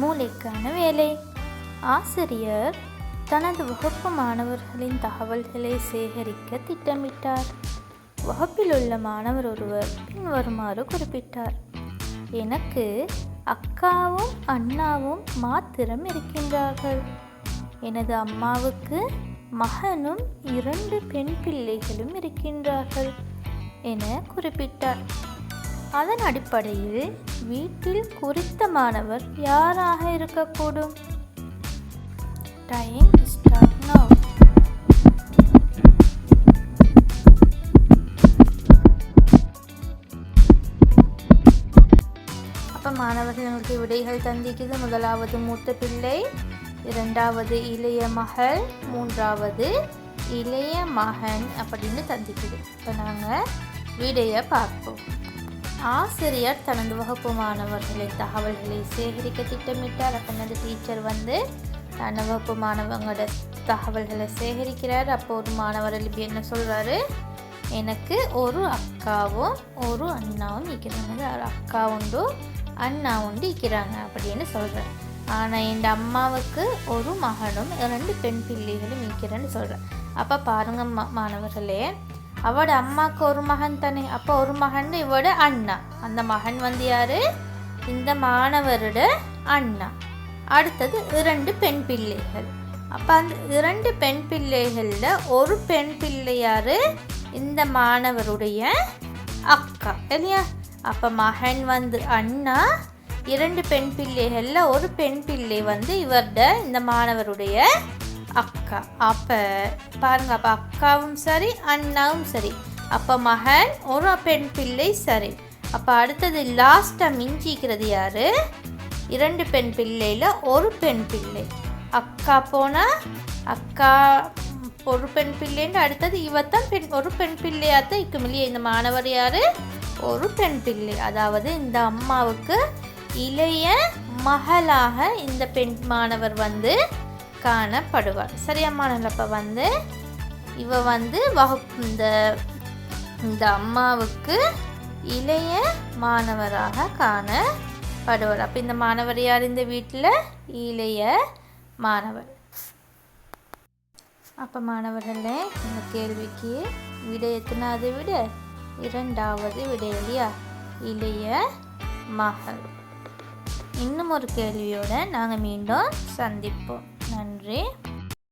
மூளைக்கான வேலை. ஆசிரியர் தனது வகுப்பு மாணவர்களின் தகவல்களை சேகரிக்க திட்டமிட்டார். வகுப்பில் உள்ள மாணவர் ஒருவர் பின்வருமாறு குறிப்பிட்டார். எனக்கு அக்காவும் அண்ணாவும் மாத்திரம் இருக்கின்றார்கள். எனது அம்மாவுக்கு மகனும் இரண்டு பெண் பிள்ளைகளும் இருக்கின்றார்கள் என குறிப்பிட்டார். அதன் அடிப்படையில் வீட்டில் குறித்த மாணவர் யாராக இருக்கக்கூடும்? டைம் ஸ்டார்ட் நவ் அப்போ மாணவர்களுக்கு விடைகள் தந்திக்குது முதலாவது மூத்த பிள்ளை இரண்டாவது இளைய மகள் மூன்றாவது இளைய மகன் அப்படின்னு தந்திக்குது இப்போ நாங்கள் விடையை பார்ப்போம். ஆசிரியர் தனது வகுப்பு மாணவர்களை தகவல்களை சேகரிக்க திட்டமிட்டார். அப்போ அந்த டீச்சர் வந்து தனது வகுப்பு மாணவங்களோட தகவல்களை சேகரிக்கிறார். அப்போ ஒரு மாணவர் எழுப்பி என்ன சொல்கிறாரு எனக்கு ஒரு அக்காவும் ஒரு அண்ணாவும் நிற்கிறாங்க ஒரு அக்கா உண்டு அண்ணா உண்டு நிற்கிறாங்க அப்படின்னு சொல்கிறேன் ஆனால் என் அம்மாவுக்கு ஒரு மகனும் ரெண்டு பெண் பிள்ளைகளும் நிற்கிறேன்னு சொல்கிறேன் அப்போ பாருங்க மா மாணவர்களே அவட அம்மாவுக்கு ஒரு மகன் தானே அப்போ ஒரு மகன் இவட அண்ணா. அந்த மகன் வந்து யாரு? இந்த மாணவரோட அண்ணா. அடுத்தது இரண்டு பெண் பிள்ளைகள். அப்போ அந்த இரண்டு பெண் பிள்ளைகளில் ஒரு பெண் பிள்ளையார் இந்த மாணவருடைய அக்கா. இல்லையா? அப்போ மகன் வந்து அண்ணா. இரண்டு பெண் பிள்ளைகளில் ஒரு பெண் பிள்ளை வந்து இவர்ட இந்த மாணவருடைய அக்கா. அப்போ பாருங்கள் அப்போ அக்காவும் சரி அண்ணாவும் சரி. அப்போ மகன் ஒரு பெண் பிள்ளை சரி. அப்போ அடுத்தது லாஸ்ட்டாக மிஞ்சிக்கிறது யார்? இரண்டு பெண் பிள்ளையில் ஒரு பெண் பிள்ளை. அக்கா போனால் அக்கா ஒரு பெண் பிள்ளைன்னு அடுத்தது இவத்தான் பெண் ஒரு பெண் பிள்ளையாத்தான் இருக்கும் இல்லையா? இந்த மாணவர் யார்? ஒரு பெண் பிள்ளை. அதாவது இந்த அம்மாவுக்கு இளைய மகளாக இந்த பெண் மாணவர் வந்து காணப்படுவார் சரியா மாணவர் அப்போ வந்து இவ வந்து வகுப்பு இந்த இந்த அம்மாவுக்கு இளைய மாணவராக காணப்படுவார் அப்போ இந்த மாணவர் யார் இந்த வீட்டில் இளைய மாணவர் அப்போ மாணவர்களே இந்த கேள்விக்கு விடை எத்தனாவது விட? இரண்டாவது விடை இல்லையா? இளைய மகள். இன்னும் ஒரு கேள்வியோட நாங்கள் மீண்டும் சந்திப்போம். நன்றி.